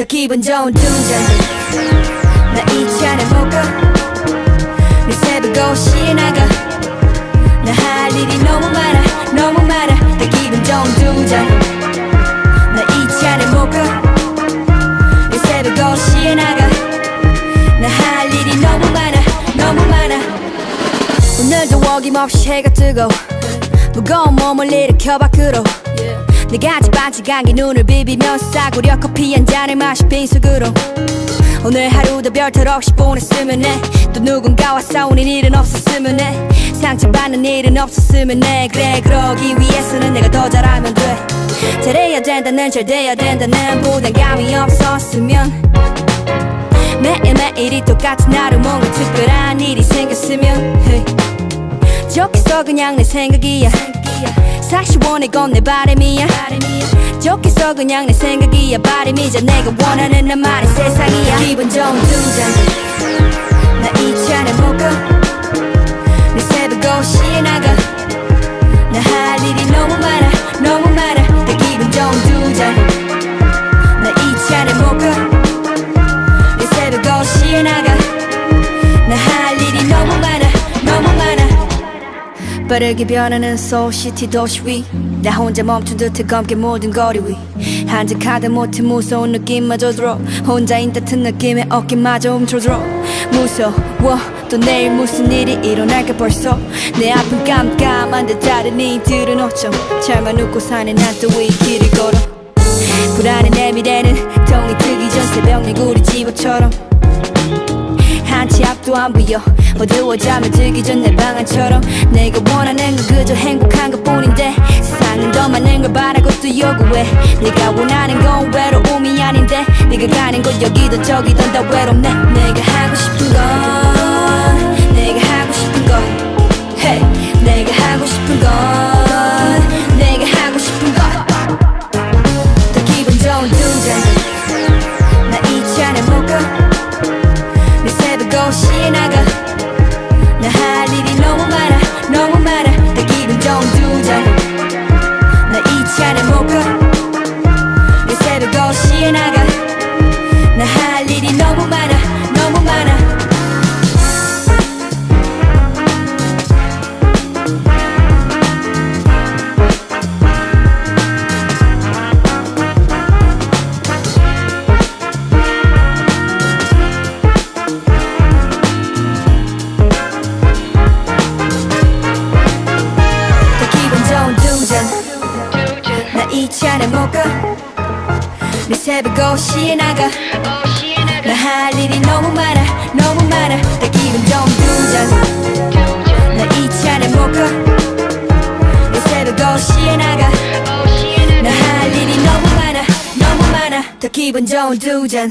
더 기분 좋은 두잔나이 잔에 먹어. 내 새벽 옷이 나가. 나 할 일이 너무 많아 너무 많아. 더 기분 좋은 두잔나이 잔에 먹어. 내 새벽 옷이 나가. 나 할 일이 너무 많아 너무 많아. 오늘도 어김없이 해가 뜨고 무거운 몸을 일으켜 밖으로 내가 지반지간게 눈을 비비며 싸구려 커피 한 잔을 마시 빈속으로. 오늘 하루도 별탈 없이 보냈으면 해또 누군가와 싸우는 일은 없었으면 해. 상처받는 일은 없었으면 해. 그래 그러기 위해서는 내가 더 잘하면 돼. 잘해야 된다는 잘 돼야 된다는 부담감이 없었으면. 매일매일이 똑같은 하루 뭔가 특별한 일이 생겼으면. hey. 좋겠어 그냥 내 생각이야 원해 건내 바람이야. 좋겠어 그냥 내 생각이야. 바람이자 내가 원하는 나만의 세상이야. 기분 좋은 빠르게 변하는 소시티 도시 위 나 혼자 멈춘 듯해 검게 모든 거리 위. 한적하다 못해 무서운 느낌마저 들어. 혼자인 듯한 느낌에 어깨마저 움츠러들어. 무서워. 또 내일 무슨 일이 일어날까 벌써. 내 앞은 깜깜한데 다른 이들은 어쩜 잘만 웃고 사는 난또 이 길을 걸어. 불안해 내 미래는 동이 트기 전 새벽 내 구리 집어처럼 앞도 안 보여. 어두워 잠에 들기 전 내 방안처럼 내가 원하는 건 그저 행복한 것 뿐인데 세상은 더 많은 걸 바라고 또 요구해. 내가 원하는 건 외로움이 아닌데 네가 가는 곳 여기도 저기도 다 외롭네 잔에 먹어 내 새벽 옷이 나가. 나 할 일이 너무 많아 너무 많아. 내 기분 좋은 두잔 나이 잔에 먹어 내 새벽 옷이 나가. 나 할 일이 너무 많아 너무 많아. 더 기분 좋은 두잔